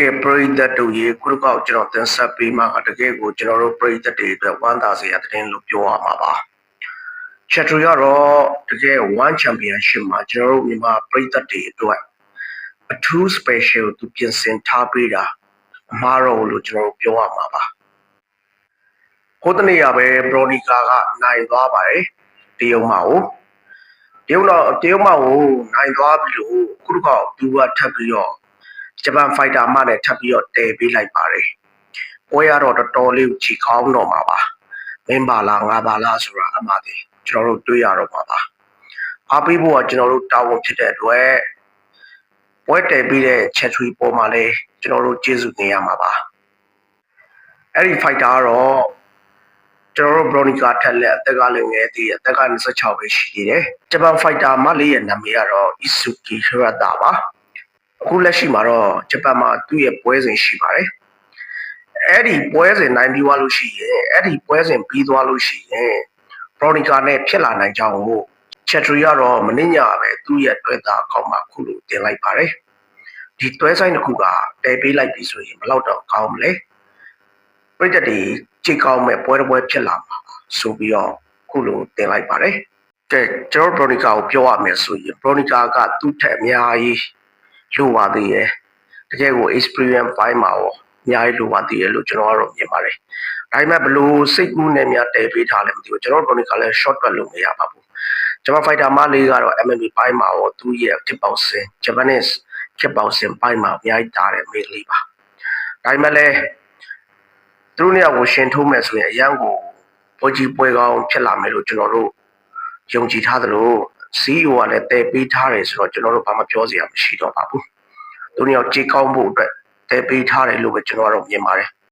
ကဲပရိသတ်တို့ရေခုတစ်ခေါက်ကျွန်တော်တင်ဆက်ပေးမှာတကယ်ကိုကျွန်တော်တို့ပရိသတ်တွေအတွက်ဝမ်းသာစရာသတင်းလို့ပြောရမှာပါချက်ထရီကတော့တကယ် one championship မှာကျွန်တော်တို့မြန်မာပရိသတ်တွေအတွက်အထူး special သူပြင်ဆင်ထားပေးတာအမှားတော့လို့ကျွန်တော်တို့ပြောရမှာပါဟိုတနေ့ကပဲဘရိုနီကာကနိုင်သွားပါတယ်တရုတ်မှာကိုတရုတ်တော့တရုတ်မှာကိုနိုင်သွားပြီလို့ခုတစ်ခေါက်သူကထပ်ပြီးတော့ ဂျပန်ဖိုက်တာမှလည်းထပ်ပြီးတော့တည်ပေးလိုက်ပါတယ်။ပွဲရတော့တော်တော်လေးကြီးကောင်းတော့မှာပါ။မင်းပါလားငါပါလားဆိုတာအမှတည်းကျွန်တော်တို့တွေးရတော့မှာပါ။အားပေးဖို့ကကျွန်တော်တို့တာဝန်ဖြစ်တဲ့အတွက်ပွဲတည်ပြီးတဲ့ချက်ထရီပေါ်မှာလည်းကျွန်တော်တို့ကျေးဇူးတင်ရမှာပါ။အဲ့ဒီဖိုက်တာကတော့ကျွန်တော်တို့ဘရိုနီကာထက်လက်အသက်ကလည်းငယ်သေးတယ်အသက်က26ပဲရှိသေးတယ်။ဂျပန်ဖိုက်တာမလေးရဲ့နာမည်ကတော့ Isuki Hirata ပါ။ အခုလက်ရှိမှာတော့ဂျပန်မှာသူ့ရဲ့ပွဲစဉ်ရှိပါတယ်။အဲ့ဒီပွဲစဉ်နိုင်ပြီးသွားလို့ရှိရင်အဲ့ဒီပွဲစဉ်ပြီးသွားလို့ရှိရင်ဘရိုနီကာနဲ့ဖြစ်လာနိုင်ကြောင်းကိုချက်ထရီကတော့မင်းညပဲသူ့ရဲ့တွေ့တာအကောင့်မှာခုလိုတင်လိုက်ပါတယ်။ဒီတွဲဆိုင်တစ်ခုကတည်ပေးလိုက်ပြီဆိုရင်ဘယ်တော့တော့ကောင်းမလဲ။ပြည့်တဲ့ဒီကြိတ်ကောင်းမဲ့ပွဲတစ်ပွဲဖြစ်လာမှာပါဆိုပြီးတော့ခုလိုတင်လိုက်ပါတယ်။ကဲကျွန်တော်ဘရိုနီကာကိုပြောရမယ်ဆိုရင်ဘရိုနီကာကသူ့ထက်အများကြီး လိုပါသေးတယ်တကယ်ကို experience ပိုင်းမှာရောအများကြီးလိုပါသေးတယ်လို့ကျွန်တော်ကတော့မြင်ပါတယ်ဒါပေမဲ့ဘလို့စိတ်ကူးနဲ့များတည်ပေးထားလဲမသိဘူးကျွန်တော်တို့ကလည်း short တွက်လို့မရပါဘူးကျွန်တော် fighter မလေးကတော့ MMA ပိုင်းမှာရောသူရဲ့ kickboxing Japanese kickboxing ပိုင်းမှာအများကြီးတားတယ်မိကလေးပါဒါပေမဲ့လည်းသူတို့เนี่ยကိုရှင်ထိုးမယ်ဆိုရင်အရန်ကိုပွဲကြီးပွဲကောင်းဖြစ်လာမယ်လို့ကျွန်တော်တို့ယုံကြည်ထားသလို CEO ကလည်းတည်ပေးထားတယ်ဆိုတော့ကျွန်တော်တို့ဘာမှပြောစရာမရှိတော့ပါဘူး။သူတို့ကြောင့်ကြေကောင်းဖို့အတွက်တည်ပေးထားတယ်လို့ပဲကျွန်တော်ကတော့မြင်ပါတယ်